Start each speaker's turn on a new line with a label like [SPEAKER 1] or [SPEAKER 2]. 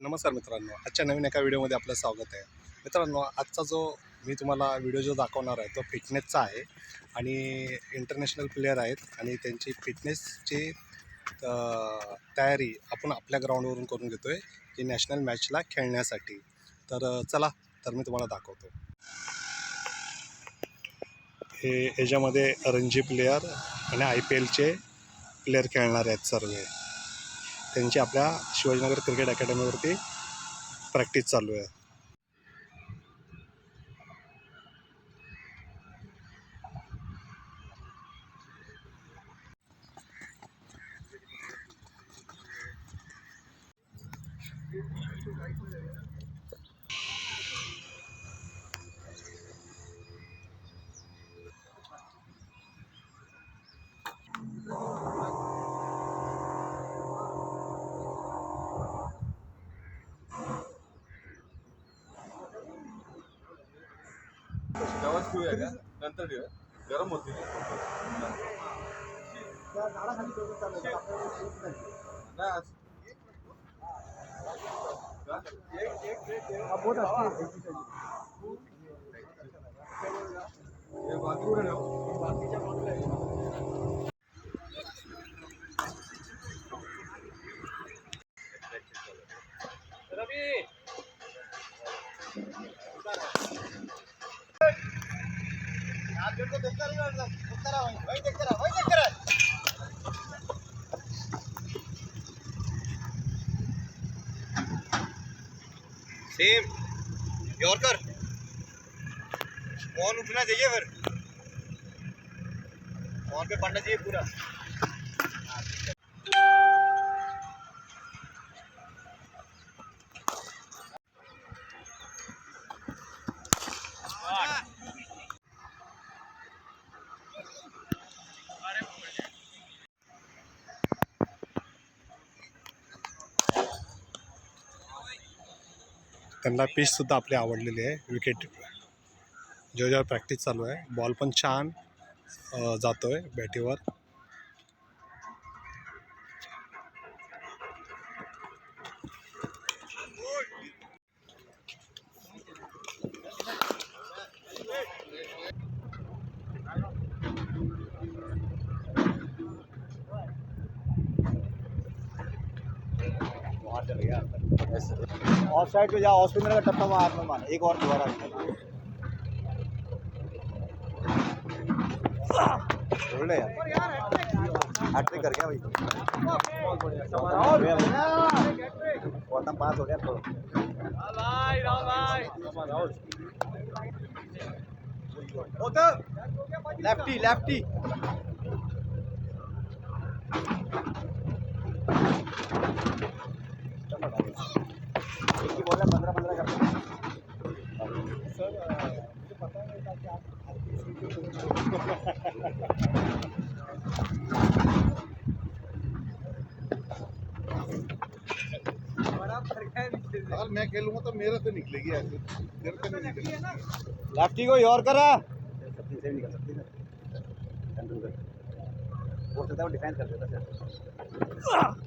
[SPEAKER 1] नमस्कार मित्रांनो आजच्या नवीन एका व्हिडिओमध्ये आपलं स्वागत आहे. मित्रांनो आजचा जो मी तुम्हाला व्हिडिओ जो दाखवणार आहे तो फिटनेसचा आहे आणि इंटरनॅशनल प्लेयर आहेत आणि त्यांची फिटनेसची तयारी आपण आपल्या ग्राउंडवरून करून घेतो आहे की नॅशनल मॅचला खेळण्यासाठी. तर चला तर मी तुम्हाला दाखवतो. हे याच्यामध्ये रणजी प्लेयर आणि आय पी एलचे प्लेयर खेळणार आहेत सर्व. त्यांची आपल्या शिवाजीनगर क्रिकेट अकॅडमीवरती प्रॅक्टिस चालू आहे.
[SPEAKER 2] तेव्हाच ठेवूया का? नंतर ठेवूया. गरम होती. बाकी
[SPEAKER 3] सेम यॉर्कर। कौन उठना चाहिए फिर। कौन पे पड़ना चाहिए पूरा।
[SPEAKER 1] त्यांना पिचसुद्धा आपली आवडलेली आहे. विकेट जेव्हा जेव्हा प्रॅक्टिस चालू आहे. बॉल पण छान जातो आहे बॅटीवर
[SPEAKER 3] ऑफ़ साइड पे जाओ ऑफ़ का टप्पा मार में मार एक और दोबारा छोड़ ले यार हैट्रिक कर गया भाई। बॉटम पास हो गया थोड़ा लेफ्टी लेफ्टी एक ही बॉल है पंद्रह पंद्रह करते
[SPEAKER 2] मैं खेलूँगा तो मेरे से निकलेगी ऐसे। तेरे से नहीं निकलेगी।
[SPEAKER 3] लेफ्टी को योर करा। सचिन से निकल सकती है तेंदुलकर सकता वो डिफेंस कर देता सर